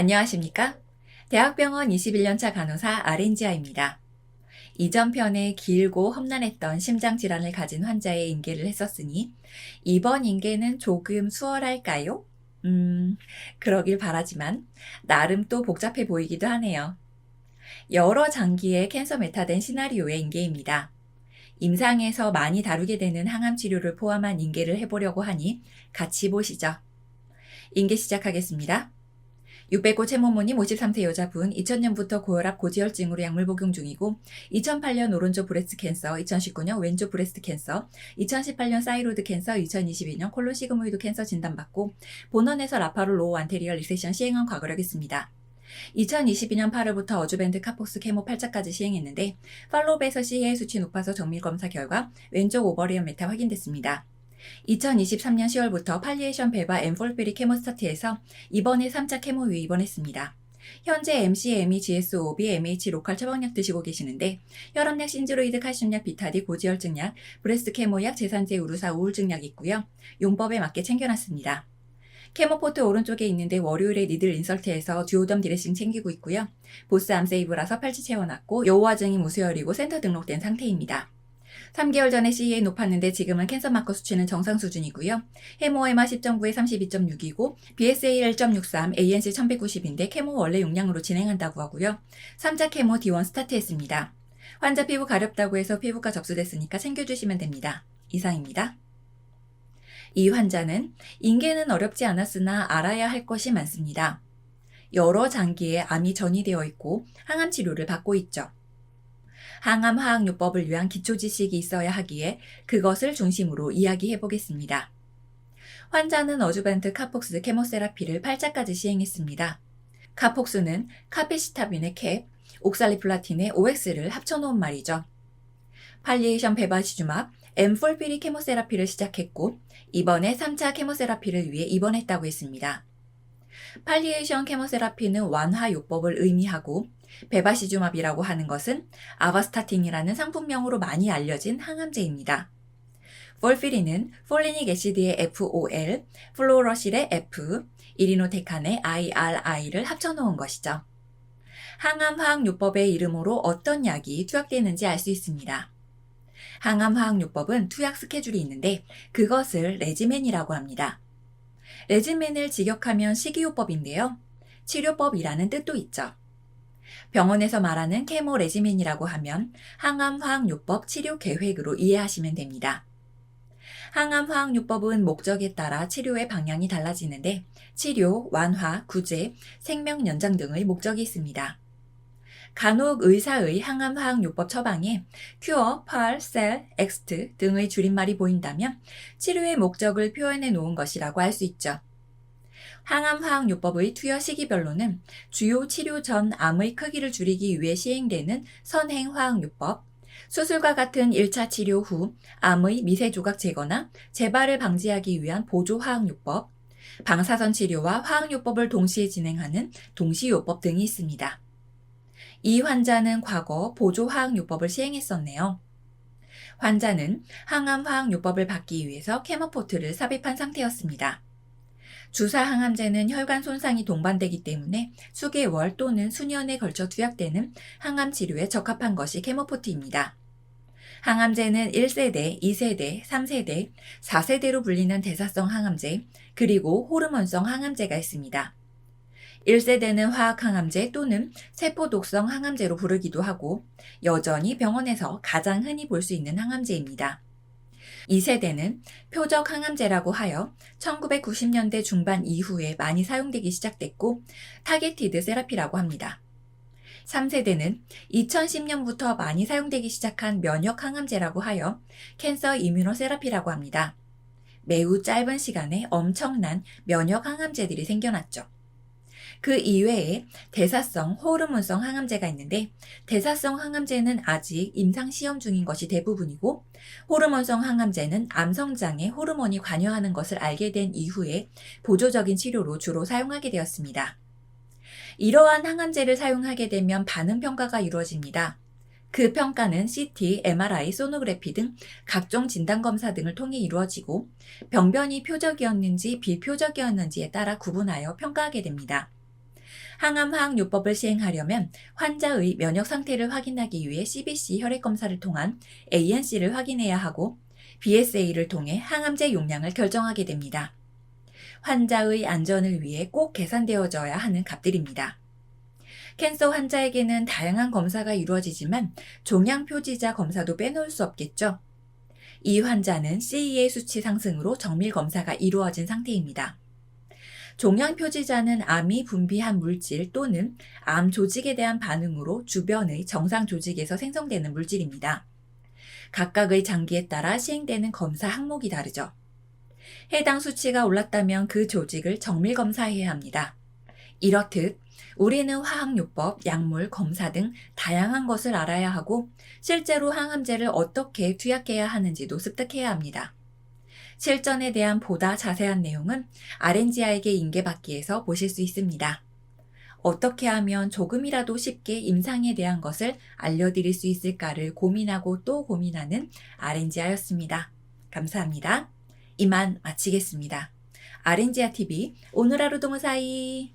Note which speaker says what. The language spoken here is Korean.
Speaker 1: 안녕하십니까? 대학병원 21년차 간호사 아렌지아입니다. 이전 편에 길고 험난했던 심장 질환을 가진 환자의 인계를 했었으니 이번 인계는 조금 수월할까요? 음, 그러길 바라지만 나름 또 복잡해 보이기도 하네요. 여러 장기의 캔서 메타된 시나리오의 인계입니다. 임상에서 많이 다루게 되는 항암 치료를 포함한 인계를 해보려고 하니 같이 보시죠. 인계 시작하겠습니다. 600고 채모모님 53세 여자분 2000년부터 고혈압 고지혈증으로 약물 복용 중이고 2008년 오른쪽 브레스트 캔서 2019년 왼쪽 브레스트 캔서 2018년 사이로드 캔서 2022년 콜론 시그모이드 캔서 진단받고 본원에서 라파로 로우 안테리얼 리세션 시행한 과거력 있습니다. 2022년 8월부터 어주밴드 카폭스 케모 8차까지 시행했는데 팔로우에서 CA 수치 높아서 정밀 검사 결과 왼쪽 오버리언 메타 확인됐습니다. 2023년 10월부터 팔리에이션 베바 엠폴피리 케모스타트에서 이번에 3차 케모 위 입원했습니다. 현재 MCME, GSOB, MH 로컬 처방약 드시고 계시는데 혈압약, 신지로이드 칼슘약, 비타디, 고지혈증약, 브레스트 케모약, 제산제 우루사 우울증약 있고요. 용법에 맞게 챙겨놨습니다. 케모포트 오른쪽에 있는데 월요일에 니들 인설트에서 듀오덤 디레싱 챙기고 있고요. 보스 암세이브라서 팔찌 채워놨고 요호화증이 무수혈이고 센터 등록된 상태입니다. 3개월 전에 CEA 높았는데 지금은 캔서 마커 수치는 정상 수준이고요. 헤모 에마 10.9에 32.6이고 BSA 1.63, ANC 1190인데 케모 원래 용량으로 진행한다고 하고요. 3차 케모 D1 스타트했습니다. 환자 피부 가렵다고 해서 피부과 접수됐으니까 챙겨주시면 됩니다. 이상입니다. 이 환자는 인계는 어렵지 않았으나 알아야 할 것이 많습니다. 여러 장기에 암이 전이되어 있고 항암 치료를 받고 있죠. 항암 화학요법을 위한 기초 지식이 있어야 하기에 그것을 중심으로 이야기해 보겠습니다. 환자는 어주벤트 카폭스 케모세라피를 8차까지 시행했습니다. 카폭스는 카페시타빈의 캡, 옥살리플라틴의 OX를 합쳐놓은 말이죠. 팔리에이션 베바시주맙, 엠폴피리 케모세라피를 시작했고 이번에 3차 케모세라피를 위해 입원했다고 했습니다. 팔리에이션 케모세라피는 완화 요법을 의미하고 베바시주맙이라고 하는 것은 아바스타틴이라는 상품명으로 많이 알려진 항암제입니다. 볼피린은 폴리닉 애시드의 FOL, 플로러실의 F, 이리노테칸의 IRI를 합쳐놓은 것이죠. 항암 화학요법의 이름으로 어떤 약이 투약되는지 알 수 있습니다. 항암 화학요법은 투약 스케줄이 있는데 그것을 레지멘이라고 합니다. 레지멘을 직역하면 식이요법인데요. 치료법이라는 뜻도 있죠. 병원에서 말하는 케모 레지멘이라고 하면 항암 화학요법 치료 계획으로 이해하시면 됩니다. 항암 화학요법은 목적에 따라 치료의 방향이 달라지는데 치료, 완화, 구제, 생명 연장 등의 목적이 있습니다. 간혹 의사의 항암 화학요법 처방에 큐어, 펄, 셀, 엑스트 등의 줄임말이 보인다면 치료의 목적을 표현해 놓은 것이라고 할 수 있죠. 항암 화학요법의 투여 시기별로는 주요 치료 전 암의 크기를 줄이기 위해 시행되는 선행 화학요법, 수술과 같은 1차 치료 후 암의 미세 조각 제거나 재발을 방지하기 위한 보조 화학요법, 방사선 치료와 화학요법을 동시에 진행하는 동시요법 등이 있습니다. 이 환자는 과거 보조 화학요법을 시행했었네요. 환자는 항암 화학요법을 받기 위해서 케모포트를 삽입한 상태였습니다. 주사 항암제는 혈관 손상이 동반되기 때문에 수개월 또는 수년에 걸쳐 투약되는 항암 치료에 적합한 것이 케모포트입니다. 항암제는 1세대, 2세대, 3세대, 4세대로 불리는 대사성 항암제, 그리고 호르몬성 항암제가 있습니다. 1세대는 화학항암제 또는 세포독성 항암제로 부르기도 하고 여전히 병원에서 가장 흔히 볼 수 있는 항암제입니다. 2세대는 표적 항암제라고 하여 1990년대 중반 이후에 많이 사용되기 시작됐고 타겟티드 세라피라고 합니다. 3세대는 2010년부터 많이 사용되기 시작한 면역 항암제라고 하여 캔서 이뮤노세라피라고 합니다. 매우 짧은 시간에 엄청난 면역 항암제들이 생겨났죠. 그 이외에 대사성 호르몬성 항암제가 있는데 대사성 항암제는 아직 임상 시험 중인 것이 대부분이고 호르몬성 항암제는 암 성장에 호르몬이 관여하는 것을 알게 된 이후에 보조적인 치료로 주로 사용하게 되었습니다. 이러한 항암제를 사용하게 되면 반응 평가가 이루어집니다. 그 평가는 CT, MRI, 소노그래피 등 각종 진단검사 등을 통해 이루어지고 병변이 표적이었는지 비표적이었는지에 따라 구분하여 평가하게 됩니다. 항암 화학 요법을 시행하려면 환자의 면역 상태를 확인하기 위해 CBC 혈액 검사를 통한 ANC를 확인해야 하고 BSA를 통해 항암제 용량을 결정하게 됩니다. 환자의 안전을 위해 꼭 계산되어져야 하는 값들입니다. 캔서 환자에게는 다양한 검사가 이루어지지만 종양 표지자 검사도 빼놓을 수 없겠죠. 이 환자는 CEA 수치 상승으로 정밀 검사가 이루어진 상태입니다. 종양 표지자는 암이 분비한 물질 또는 암 조직에 대한 반응으로 주변의 정상 조직에서 생성되는 물질입니다. 각각의 장기에 따라 시행되는 검사 항목이 다르죠. 해당 수치가 올랐다면 그 조직을 정밀 검사해야 합니다. 이렇듯 우리는 화학요법, 약물, 검사 등 다양한 것을 알아야 하고 실제로 항암제를 어떻게 투약해야 하는지도 습득해야 합니다. 실전에 대한 보다 자세한 내용은 아렌지아에게 인계받기에서 보실 수 있습니다. 어떻게 하면 조금이라도 쉽게 임상에 대한 것을 알려드릴 수 있을까를 고민하고 또 고민하는 아렌지아였습니다. 감사합니다. 이만 마치겠습니다. 아렌지아 TV 오늘 하루 동무사이